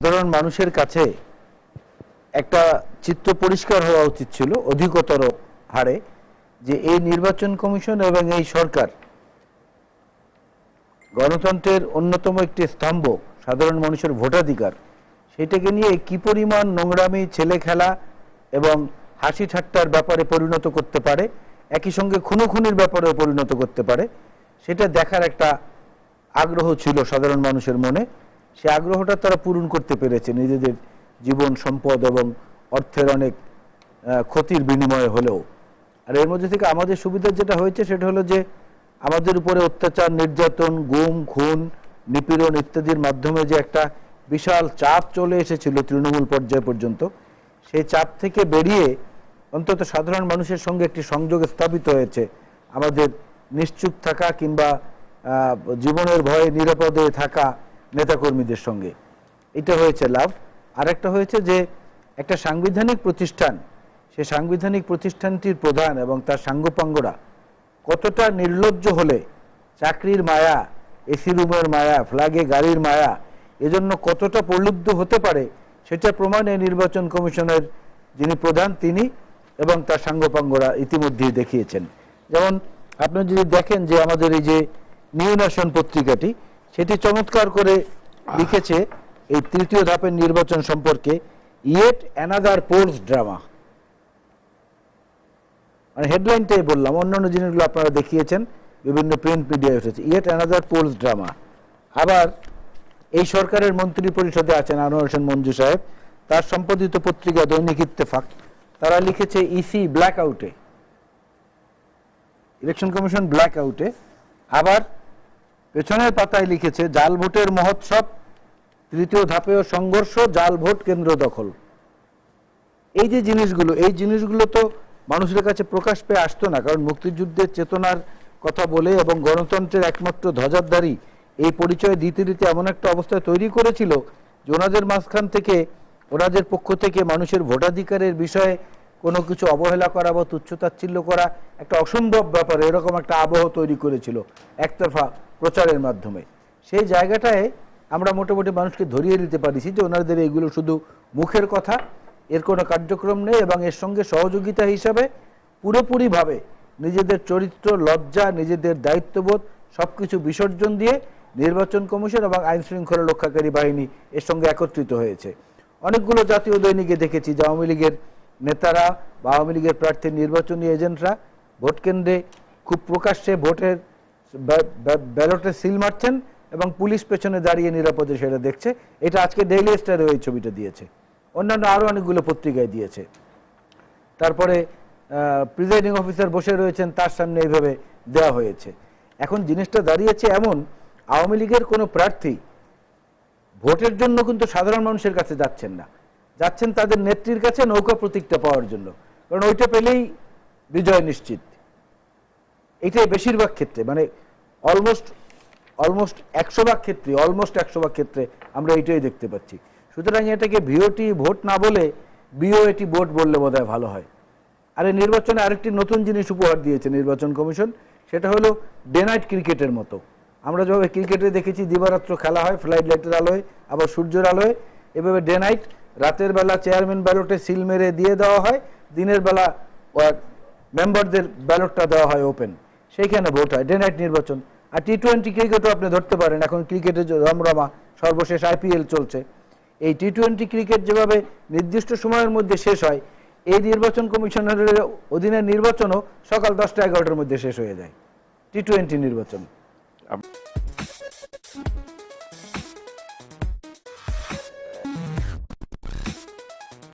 সাধারণ মানুষের কাছে একটা চিত্র পরিষ্কার হওয়া উচিত ছিল, অধিকতর হারে, যে এই নির্বাচন কমিশন এবং এই সরকার গণতন্ত্রের অন্যতম একটি স্তম্ভ, সাধারণ মানুষের ভোটাধিকার, সেটাকে নিয়ে কি পরিমাণ নোংরামি ছেলে খেলা এবং হাসি ঠাট্টার ব্যাপারে পরিণত করতে পারে, একই সঙ্গে খুনোখুনির ব্যাপারেও পরিণত করতে পারে, সেটা দেখার একটা আগ্রহ ছিল সাধারণ মানুষের মনে। সে আগ্রহটা তারা পূরণ করতে পেরেছে নিজেদের জীবন, সম্পদ এবং অর্থের অনেক ক্ষতির বিনিময়ে হলেও। আর এর মধ্যে থেকে আমাদের সুবিধা যেটা হয়েছে সেটা হলো যে, আমাদের উপরে অত্যাচার, নির্যাতন, গুম, খুন, নিপীড়ন ইত্যাদির মাধ্যমে যে একটা বিশাল চাপ চলে এসেছিল তৃণমূল পর্যায় পর্যন্ত, সেই চাপ থেকে বেরিয়ে অন্তত সাধারণ মানুষের সঙ্গে একটি সংযোগ স্থাপিত হয়েছে। আমাদের নিশ্চুপ থাকা কিংবা জীবনের ভয়ে নিরাপদে থাকা নেতাকর্মীদের সঙ্গে। এটা হয়েছে লাভ। আর একটা হয়েছে যে, একটা সাংবিধানিক প্রতিষ্ঠান, সে সাংবিধানিক প্রতিষ্ঠানটির প্রধান এবং তার সাঙ্গপাঙ্গরা কতটা নির্লজ্জ হলে চাকরির মায়া এসি রুমের মায়া, ফ্ল্যাগে গাড়ির মায়া, এজন্য কতটা প্রলুব্ধ হতে পারে সেটা প্রমাণ এই নির্বাচন কমিশনের যিনি প্রধান তিনি এবং তার সাঙ্গপাঙ্গরা ইতিমধ্যেই দেখিয়েছেন। যেমন আপনি যদি দেখেন যে আমাদের এই যে নিউ ন্যাশন পত্রিকাটি সেটি চমৎকার করে লিখেছে এই তৃতীয় ধাপের নির্বাচন সম্পর্কে ইয়েট অ্যানাদার পোলস ড্রামা। মানে হেডলাইনটাই বললাম অন্যান্য জিনিসগুলো আপনারা দেখিয়েছেন বিভিন্ন প্রিন্ট মিডিয়ায় উঠেছে ইয়েট অ্যানাদার পোলস ড্রামা। আবার এই সরকারের মন্ত্রী পরিষদে আছেন আনোয়ার হোসেন মঞ্জু সাহেব তার সম্পাদিত পত্রিকা দৈনিক ইত্তেফাক তারা লিখেছে ইসি ব্ল্যাক আউটে ইলেকশন কমিশন ব্ল্যাক আউটে আবার পেছনের পাতায় লিখেছে, জাল ভোটের মহোৎসব, তৃতীয় ধাপেও সংঘর্ষ, জাল ভোট কেন্দ্র দখল। এই যে জিনিসগুলো, এই জিনিসগুলো তো মানুষের কাছে প্রকাশ পেয়ে আসতো না, কারণ মুক্তিযুদ্ধের চেতনার কথা বলে এবং গণতন্ত্রের একমাত্র ধ্বজাধারী এই পরিচয় দিতে দিতে এমন একটা অবস্থা তৈরি করেছিল যে ওনাদের মাঝখান থেকে, ওনাদের পক্ষ থেকে মানুষের ভোটাধিকারের বিষয়ে কোনো কিছু অবহেলা করা বা তুচ্ছতাচ্ছিল্য করা একটা অসম্ভব ব্যাপার, এরকম একটা আবহ তৈরি করেছিল একতরফা প্রচারের মাধ্যমে। সেই জায়গাটায় আমরা মোটামুটি মানুষকে ধরিয়ে দিতে পারিছি যে ওনাদের এইগুলো শুধু মুখের কথা, এর কোনো কার্যক্রম নেই এবং এর সঙ্গে সহযোগিতা হিসাবে পুরোপুরিভাবে নিজেদের চরিত্র, লজ্জা, নিজেদের দায়িত্ববোধ সবকিছু বিসর্জন দিয়ে নির্বাচন কমিশন এবং আইন শৃঙ্খলা রক্ষাকারী বাহিনী এর সঙ্গে একত্রিত হয়েছে। অনেকগুলো জাতীয় দৈনিকে দেখেছি, যে আওয়ামী লীগের নেতারা বা আওয়ামী লীগের প্রার্থীর নির্বাচনী এজেন্টরা ভোট কেন্দ্রে খুব প্রকাশ্যে ভোটের ব্যা- ব্যা- ব্যালটে সিল মারছেন এবং পুলিশ পেছনে দাঁড়িয়ে নিরাপদে সেটা দেখছে। এটা আজকে ডেইলি স্টারে ওই ছবিটা দিয়েছে। অন্যান্য আরও অনেকগুলো পত্রিকায় দিয়েছে। তারপরে প্রিজাইডিং অফিসার বসে রয়েছেন, তার সামনে এইভাবে দেওয়া হয়েছে। এখন জিনিসটা দাঁড়িয়েছে এমন, আওয়ামী লীগের কোনো প্রার্থী ভোটের জন্য কিন্তু সাধারণ মানুষের কাছে যাচ্ছেন না। যাচ্ছেন তাদের নেত্রীর কাছে নৌকা প্রতীকটা পাওয়ার জন্য। কারণ ওইটা পেলেই বিজয় নিশ্চিত। এটাই বেশিরভাগ ক্ষেত্রে মানে অলমোস্ট অলমোস্ট একশো ভাগ ক্ষেত্রে অলমোস্ট একশো ভাগ ক্ষেত্রে আমরা এইটাই দেখতে পাচ্ছি। সুতরাং এটাকে ভিওটি ভোট না বলে বিওএটি ভোট বললে বোধহয় ভালো হয়। আর এই নির্বাচনে আরেকটি নতুন জিনিস উপহার দিয়েছে নির্বাচন কমিশন, সেটা হলো ডে নাইট ক্রিকেটের মতো। আমরা যেভাবে ক্রিকেটে দেখেছি দিবারাত্র খেলা হয়, ফ্লাইট লাইটের আলোয়, আবার সূর্যের আলোয়, এভাবে ডে নাইট রাতের বেলা চেয়ারম্যান ব্যালটে সিল মেরে দিয়ে দেওয়া হয়, দিনের বেলা মেম্বারদের ব্যালটটা দেওয়া হয় ওপেন। সেইখানে ভোট হয়, ডে নাইট নির্বাচন। আর টি টোয়েন্টি ক্রিকেটও আপনি ধরতে পারেন, এখন ক্রিকেটের রমরমা সর্বশেষ আইপিএল চলছে। এই টি টোয়েন্টি ক্রিকেট যেভাবে নির্দিষ্ট সময়ের মধ্যে শেষ হয়, এই নির্বাচন কমিশনারের অধীনে নির্বাচনও সকাল দশটা এগারোটার মধ্যে শেষ হয়ে যায়। টি টোয়েন্টি নির্বাচন।